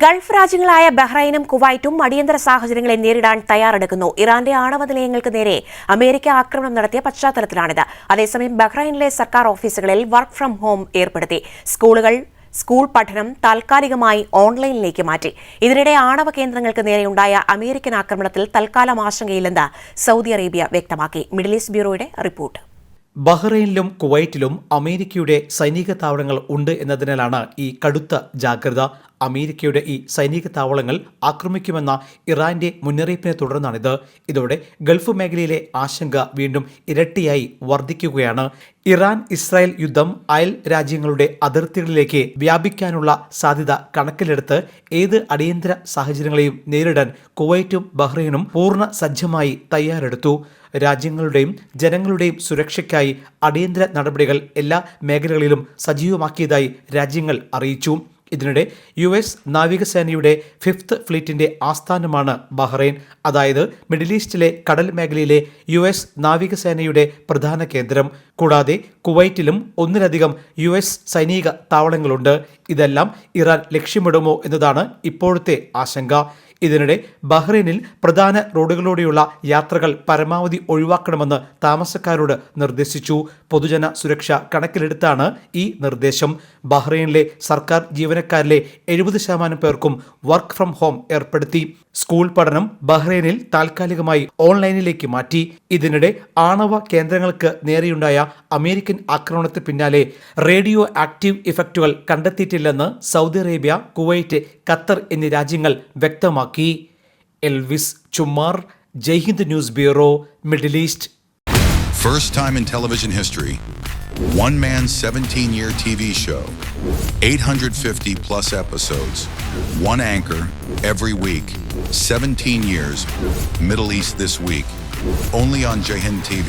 Gulf രാജ്യങ്ങളായ ബഹ്റൈനും കുവൈറ്റും അടിയന്തര സാഹചര്യങ്ങളെ നേരിടാൻ തയ്യാറെടുക്കുന്നു. ഇറാന്റെ ആണവ നിലയങ്ങൾക്ക് നേരെ അമേരിക്ക ആക്രമണം നടത്തിയ പശ്ചാത്തലത്തിലാണിത്. അതേസമയം ബഹ്റൈനിലെ സർക്കാർ ഓഫീസുകളിൽ വർക്ക് ഫ്രം ഹോം ഏർപ്പെടുത്തി. സ്കൂളുകൾ സ്കൂൾ പഠനം താൽക്കാലികമായി ഓൺലൈനിലേക്ക് മാറ്റി. ഇതിനിടെ ആണവ കേന്ദ്രങ്ങൾക്ക് നേരെയുണ്ടായ അമേരിക്കൻ ആക്രമണത്തിൽ തൽക്കാലം ആശങ്കയില്ലെന്ന് സൗദി അറേബ്യ വ്യക്തമാക്കി. മിഡിൽ ഈസ്റ്റ് ബ്യൂറോയുടെ റിപ്പോർട്ട്. ബഹ്റൈനിലും കുവൈറ്റിലും അമേരിക്കയുടെ സൈനിക താവളങ്ങൾ ഉണ്ട് എന്നതിനാലാണ് ഈ കടുത്ത ജാഗ്രത. അമേരിക്കയുടെ ഈ സൈനിക താവളങ്ങൾ ആക്രമിക്കുമെന്ന ഇറാന്റെ മുന്നറിയിപ്പിനെ തുടർന്നാണിത്. ഇതോടെ ഗൾഫ് മേഖലയിലെ ആശങ്ക വീണ്ടും ഇരട്ടിയായി വർദ്ധിക്കുകയാണ്. ഇറാൻ ഇസ്രായേൽ യുദ്ധം അയൽ രാജ്യങ്ങളുടെ അതിർത്തികളിലേക്ക് വ്യാപിക്കാനുള്ള സാധ്യത കണക്കിലെടുത്ത് ഏത് അടിയന്തര സാഹചര്യങ്ങളെയും നേരിടാൻ കുവൈറ്റും ബഹ്റൈനും പൂർണ സജ്ജമായി തയ്യാറെടുത്തു. രാജ്യങ്ങളുടെയും ജനങ്ങളുടെയും സുരക്ഷയ്ക്കായി അടിയന്തര നടപടികൾ എല്ലാ മേഖലകളിലും സജീവമാക്കിയതായി രാജ്യങ്ങൾ അറിയിച്ചു. ഇതിനിടെ യു എസ് നാവികസേനയുടെ ഫിഫ്ത്ത് ഫ്ലീറ്റിന്റെ ആസ്ഥാനമാണ് ബഹ്റൈൻ അതായത് മിഡിൽ ഈസ്റ്റിലെ കടൽ മേഖലയിലെ യു എസ് നാവികസേനയുടെ പ്രധാന കേന്ദ്രം. കൂടാതെ കുവൈറ്റിലും ഒന്നിലധികം യു എസ് സൈനിക താവളങ്ങളുണ്ട്. ഇതെല്ലാം ഇറാൻ ലക്ഷ്യമിടുമോ എന്നതാണ് ഇപ്പോഴത്തെ ആശങ്ക. ഇതിനിടെ ബഹ്റൈനിൽ പ്രധാന റോഡുകളിലൂടെയുള്ള യാത്രകൾ പരമാവധി ഒഴിവാക്കണമെന്ന് താമസക്കാരോട് നിർദ്ദേശിച്ചു. പൊതുജന സുരക്ഷ കണക്കിലെടുത്താണ് ഈ നിർദ്ദേശം. ബഹ്റൈനിലെ സർക്കാർ ജീവനക്കാരിലെ എഴുപത് ശതമാനം പേർക്കും വർക്ക് ഫ്രം ഹോം ഏർപ്പെടുത്തി. സ്കൂൾ പഠനം ബഹ്റൈനിൽ താൽക്കാലികമായി ഓൺലൈനിലേക്ക് മാറ്റി. ഇതിനിടെ ആണവ കേന്ദ്രങ്ങൾക്ക് നേരെയുണ്ടായ അമേരിക്കൻ ആക്രമണത്തിന് പിന്നാലെ റേഡിയോ ആക്റ്റീവ് ഇഫക്റ്റുകൾ കണ്ടെത്തിയിട്ടില്ലെന്ന് സൗദി അറേബ്യ കുവൈറ്റ് ഖത്തർ എന്നീ രാജ്യങ്ങൾ വ്യക്തമാക്കി Elvis Chummar Jaihind news bureau middle east First time in television history, one man 17 year TV show, 850 plus episodes, one anchor every week, 17 years, Middle East this week, only on Jahin TV.